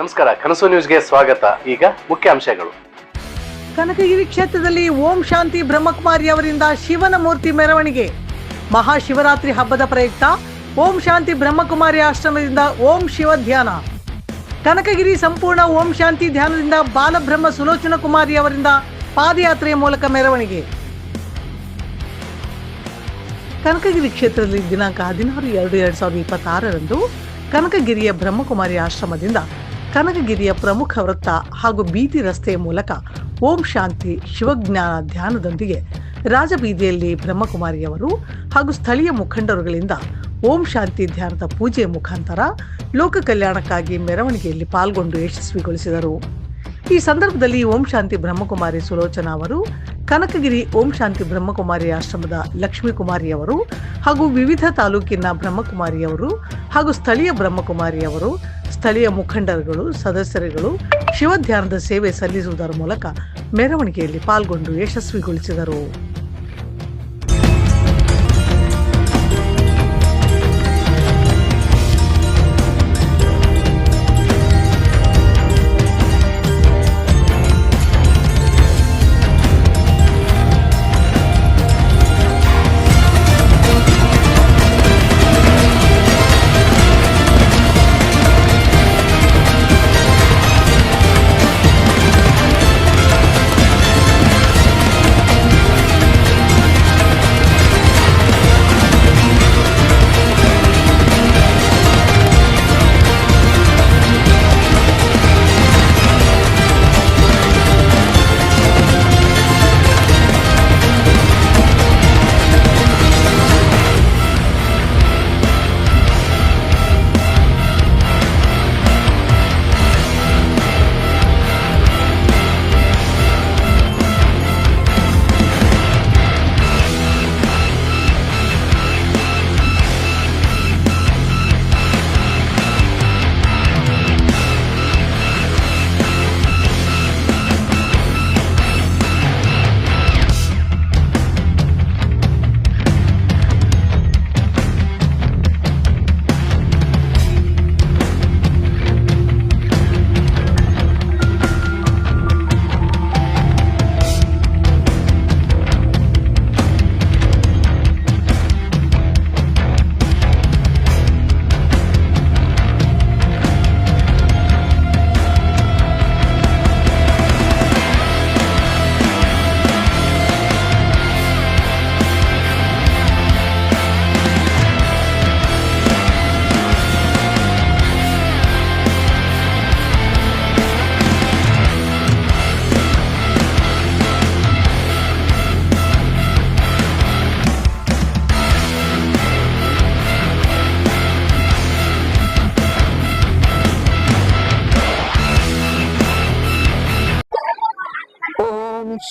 ನಮಸ್ಕಾರ, ಕನಸು ನ್ಯೂಸ್ಗೆ ಸ್ವಾಗತ. ಈಗ ಮುಖ್ಯಾಂಶಗಳು. ಕನಕಗಿರಿ ಕ್ಷೇತ್ರದಲ್ಲಿ ಓಂ ಶಾಂತಿ ಬ್ರಹ್ಮಕುಮಾರಿ ಅವರಿಂದ ಶಿವನ ಮೂರ್ತಿ ಮೆರವಣಿಗೆ. ಮಹಾಶಿವರಾತ್ರಿ ಹಬ್ಬದ ಪ್ರಯುಕ್ತ ಓಂ ಶಾಂತಿ ಬ್ರಹ್ಮಕುಮಾರಿ ಆಶ್ರಮದಿಂದ ಓಂ ಶಿವ ಧ್ಯಾನ. ಕನಕಗಿರಿ ಸಂಪೂರ್ಣ ಓಂ ಶಾಂತಿ ಧ್ಯಾನದಿಂದ ಬಾಲಬ್ರಹ್ಮ ಸುಲೋಚನ ಕುಮಾರಿ ಅವರಿಂದ ಪಾದಯಾತ್ರೆಯ ಮೂಲಕ ಮೆರವಣಿಗೆ. ಕನಕಗಿರಿ ಕ್ಷೇತ್ರದಲ್ಲಿ ದಿನಾಂಕ ಹದಿನಾರು ಎರಡು ಎರಡು ಸಾವಿರದ ಇಪ್ಪತ್ತಾರರಂದು ಕನಕಗಿರಿಯ ಬ್ರಹ್ಮಕುಮಾರಿ ಆಶ್ರಮದಿಂದ ಕನಕಗಿರಿಯ ಪ್ರಮುಖ ವೃತ್ತ ಹಾಗೂ ಬೀದಿ ರಸ್ತೆಯ ಮೂಲಕ ಓಂ ಶಾಂತಿ ಶಿವಜ್ಞಾನ ಧ್ಯಾನದೊಂದಿಗೆ ರಾಜಬೀದಿಯಲ್ಲಿ ಬ್ರಹ್ಮಕುಮಾರಿಯವರು ಹಾಗೂ ಸ್ಥಳೀಯ ಮುಖಂಡರುಗಳಿಂದ ಓಂ ಶಾಂತಿ ಧ್ಯಾನದ ಪೂಜೆಯ ಮುಖಾಂತರ ಲೋಕ ಕಲ್ಯಾಣಕ್ಕಾಗಿ ಮೆರವಣಿಗೆಯಲ್ಲಿ ಪಾಲ್ಗೊಂಡು ಯಶಸ್ವಿಗೊಳಿಸಿದರು. ಈ ಸಂದರ್ಭದಲ್ಲಿ ಓಂ ಶಾಂತಿ ಬ್ರಹ್ಮಕುಮಾರಿ ಸುಲೋಚನಾ ಅವರು, ಕನಕಗಿರಿ ಓಂ ಶಾಂತಿ ಬ್ರಹ್ಮಕುಮಾರಿ ಆಶ್ರಮದ ಲಕ್ಷ್ಮೀಕುಮಾರಿಯವರು ಹಾಗೂ ವಿವಿಧ ತಾಲೂಕಿನ ಬ್ರಹ್ಮಕುಮಾರಿಯವರು ಹಾಗೂ ಸ್ಥಳೀಯ ಬ್ರಹ್ಮಕುಮಾರಿಯವರು ಸ್ಥಳೀಯ ಮುಖಂಡರುಗಳು ಸದಸ್ಯರುಗಳು ಶಿವಧ್ಯಾನದ ಸೇವೆ ಸಲ್ಲಿಸುವುದರ ಮೂಲಕ ಮೆರವಣಿಗೆಯಲ್ಲಿ ಪಾಲ್ಗೊಂಡು ಯಶಸ್ವಿಗೊಳಿಸಿದರು.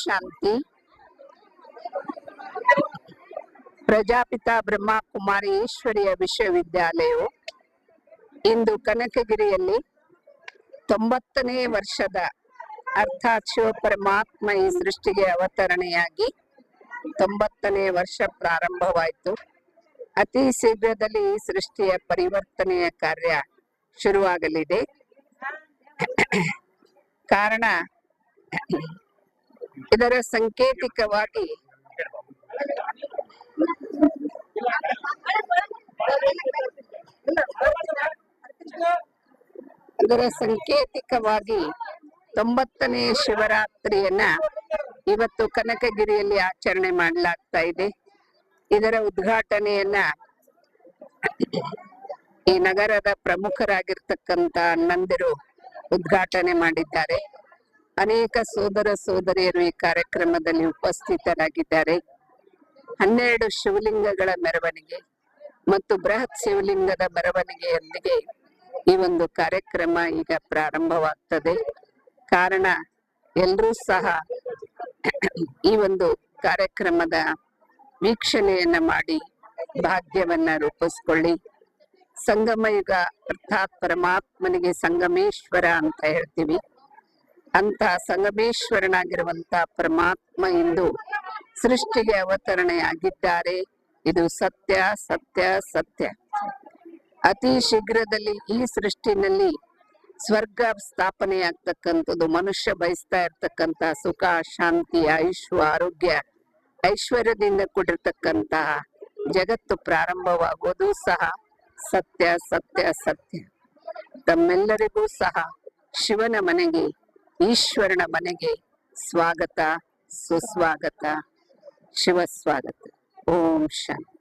ಶಾಂತಿ ಪ್ರಜಾಪಿತ ಬ್ರಹ್ಮ ಕುಮಾರಿ ಈಶ್ವರಿಯ ವಿಶ್ವವಿದ್ಯಾಲಯವು ಇಂದು ಕನಕಗಿರಿಯಲ್ಲಿ ತೊಂಬತ್ತನೇ ವರ್ಷದ ಅರ್ಥಾತ್ ಶಿವಪರಮಾತ್ಮ ಈ ಸೃಷ್ಟಿಗೆ ಅವತರಣೆಯಾಗಿ ತೊಂಬತ್ತನೇ ವರ್ಷ ಪ್ರಾರಂಭವಾಯಿತು. ಅತಿ ಶೀಘ್ರದಲ್ಲಿ ಈ ಸೃಷ್ಟಿಯ ಪರಿವರ್ತನೆಯ ಕಾರ್ಯ ಶುರುವಾಗಲಿದೆ. ಕಾರಣ ಇದರ ಸಂಕೇತಿಕವಾಗಿ ಅದರ ಸಂಕೇತಿಕವಾಗಿ ತೊಂಬತ್ತನೇ ಶಿವರಾತ್ರಿಯನ್ನ ಇವತ್ತು ಕನಕಗಿರಿಯಲ್ಲಿ ಆಚರಣೆ ಮಾಡಲಾಗ್ತಾ ಇದೆ. ಇದರ ಉದ್ಘಾಟನೆಯನ್ನ ಈ ನಗರದ ಪ್ರಮುಖರಾಗಿರ್ತಕ್ಕಂತ ಅಣ್ಣಂದಿರು ಉದ್ಘಾಟನೆ ಮಾಡಿದ್ದಾರೆ. ಅನೇಕ ಸೋದರ ಸೋದರಿಯರು ಈ ಕಾರ್ಯಕ್ರಮದಲ್ಲಿ ಉಪಸ್ಥಿತರಾಗಿದ್ದಾರೆ. ಹನ್ನೆರಡು ಶಿವಲಿಂಗಗಳ ಮೆರವಣಿಗೆ ಮತ್ತು ಬೃಹತ್ ಶಿವಲಿಂಗದ ಮೆರವಣಿಗೆಯೊಂದಿಗೆ ಈ ಒಂದು ಕಾರ್ಯಕ್ರಮ ಈಗ ಪ್ರಾರಂಭವಾಗ್ತದೆ. ಕಾರಣ ಎಲ್ಲರೂ ಸಹ ಈ ಒಂದು ಕಾರ್ಯಕ್ರಮದ ವೀಕ್ಷಣೆಯನ್ನ ಮಾಡಿ ಭಾಗ್ಯವನ್ನ ರೂಪಿಸ್ಕೊಳ್ಳಿ. ಸಂಗಮಯುಗ ಅರ್ಥಾತ್ ಪರಮಾತ್ಮನಿಗೆ ಸಂಗಮೇಶ್ವರ ಅಂತ ಹೇಳ್ತೀವಿ. ಅಂತ ಸಂಗಮೇಶ್ವರನಾಗಿರುವಂತಹ ಪರಮಾತ್ಮ ಇಂದು ಸೃಷ್ಟಿಗೆ ಅವತರಣೆಯಾಗಿದ್ದಾರೆ. ಇದು ಸತ್ಯ ಸತ್ಯ ಸತ್ಯ. ಅತಿ ಶೀಘ್ರದಲ್ಲಿ ಈ ಸೃಷ್ಟಿನಲ್ಲಿ ಸ್ವರ್ಗ ಸ್ಥಾಪನೆಯಾಗ್ತಕ್ಕಂಥದ್ದು, ಮನುಷ್ಯ ಬಯಸ್ತಾ ಇರ್ತಕ್ಕಂತ ಸುಖ, ಶಾಂತಿ ಆಯುಷ್ ಆರೋಗ್ಯ, ಐಶ್ವರ್ಯದಿಂದ ಕೂಡಿರ್ತಕ್ಕಂತಹ ಜಗತ್ತು ಪ್ರಾರಂಭವಾಗುವುದು ಸಹ ಸತ್ಯ ಸತ್ಯ ಸತ್ಯ. ತಮ್ಮೆಲ್ಲರಿಗೂ ಸಹ ಶಿವನ ಮನೆಗೆ ಈಶ್ವರನ ಮನೆಗೆ ಸ್ವಾಗತ ಸುಸ್ವಾಗತ ಶಿವ ಸ್ವಾಗತ ಓಂ ಶಾಂತಿ